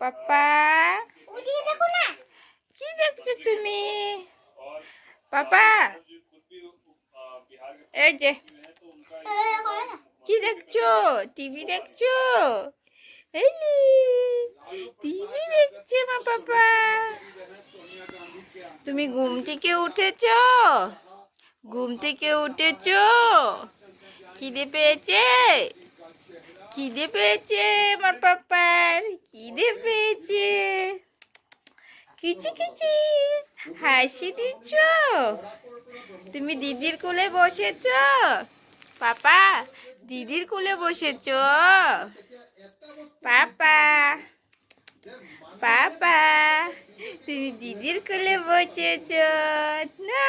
পাপা। কি দেখছ তুমি? পাপা। এই যে। কি দেখছ? টিভি দেখছ? টিভি দেখছে মা পাপা। তুমি ঘুম থেকে উঠেছ? ঘুম থেকে উঠেছ? খিদে পেয়েছে? খিদে পেয়েছে আমার পাপার, খিদে পেয়েছে। কিচি কিচি, হাসি দিচ্ছ? তুমি দিদির কোলে বসেছ? পাপা, দিদির কোলে বসেছ? পাপা পাপা, তুমি দিদির কোলে বসেছ। না,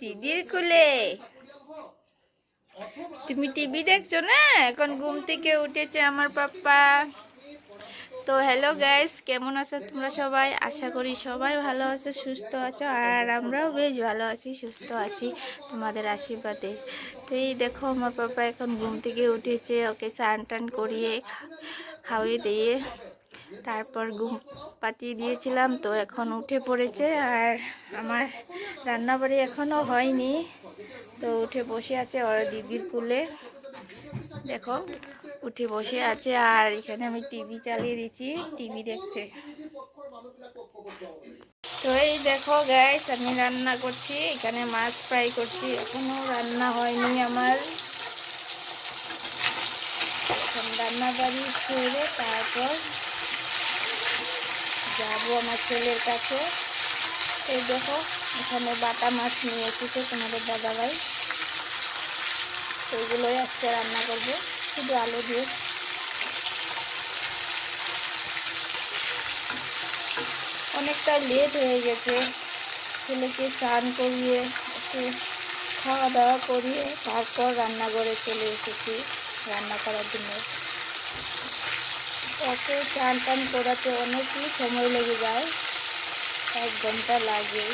দিদির কোলে তুমি টিভি দেখছ না? এখন ঘুম থেকে উঠেছে আমার পাপ্পা। তো হ্যালো গাইস কেমন আছো তোমরা সবাই? আশা করি সবাই ভালো আছো, সুস্থ আছো, আর আমরাও বেশ ভালো আছি, সুস্থ আছি তোমাদের আশীর্বাদে। তো এই দেখো, আমার পাপা এখন ঘুম থেকে উঠেছে, ওকে স্নান টান করিয়ে খাওয়িয়ে দিয়ে তারপর ঘুম পাতিয়ে দিয়েছিলাম, তো এখন উঠে পড়েছে আর আমার রান্নাবাড়ি এখনও হয়নি। তো উঠে বসে আছে ওর দিদির কুলে। দেখো, উঠে বসে আছে আর এখানে আমি টিভি চালিয়ে দিচ্ছি। টিভি দেখছে। তো এই দেখো গ্যাস আমি রান্না করছি, এখানে মাছ ফ্রাই করছি। এখনও রান্না হয়নি আমার। এখন রান্না বাড়ি ছেড়ে তারপর যাব আমার ছেলের কাছে। এই দেখো, এখানে বাটা মাছ নিয়ে এসেছে তোমাদের দাদাভাই। ওইগুলোই আজকে রান্না করব, শুধু আলু দিয়ে। অনেকটা লেট হয়ে গেছে। ছেলেকে স্নান করিয়ে, একটু খাওয়া দাওয়া করিয়ে তারপর রান্নাঘরে চলে এসেছি রান্না করার জন্য। ওকে চান টান করাতে অনেকই সময় লেগে যায়। এক ঘণ্টা লাগে,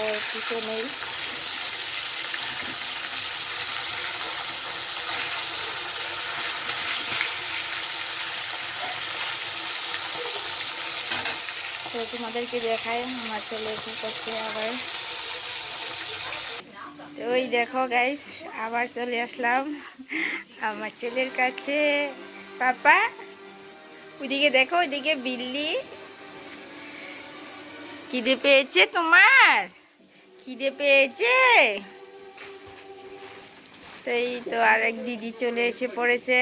ওর পিছনেই তো তোমাদেরকে দেখায় আমার ছেলে কি করছে আবার। ওই দেখো গাইস আবার চলে আসলাম আমার ছেলের কাছে। পাপা ওইদিকে দেখো ওইদিকে বিল্লি। খিদে পেয়েছে তোমার? খিদে পেয়েছে? এই তো আরেক দিদি চলে এসে পড়েছে।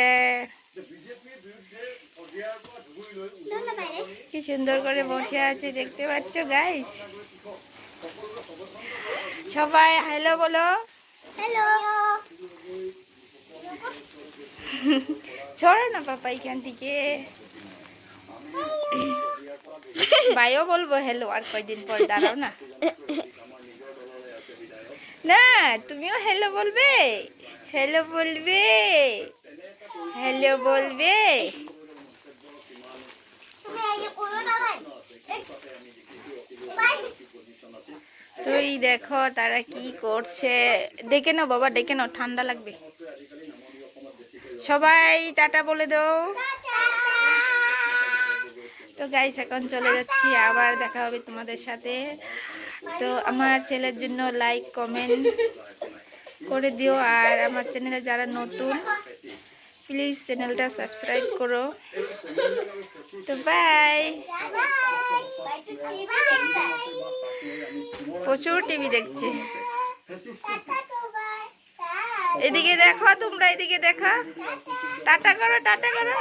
কি সুন্দর করে বসে আছে দেখতে পাচ্ছ গাইস সবাই হ্যালো বলো। হ্যালো ছড়ো না পাপা এখান থেকে। বাইও বলব হ্যালো আর কয়দিন পর দাঁড়াও না। না, তুমিও হ্যালো বলবে। হ্যালো বলবে। হ্যালো বলবে। তুই দেখো তারা কি করছে। ডেকে নাও বাবা, ডেকে নাও, ঠান্ডা লাগবে। সবাই টাটা বলে দাও। তো গাইস এখন চলে যাচ্ছি, আবার দেখা হবে তোমাদের সাথে। তো আমার ছেলের জন্য লাইক কমেন্ট করে দিও, আর আমার চ্যানেলে যারা নতুন প্লিজ চ্যানেলটা সাবস্ক্রাইব করো। তো বাই প্রচুর টিভি দেখছি। এদিকে দেখো তোমরা, এদিকে দেখো। টাটা করো টাটা করো।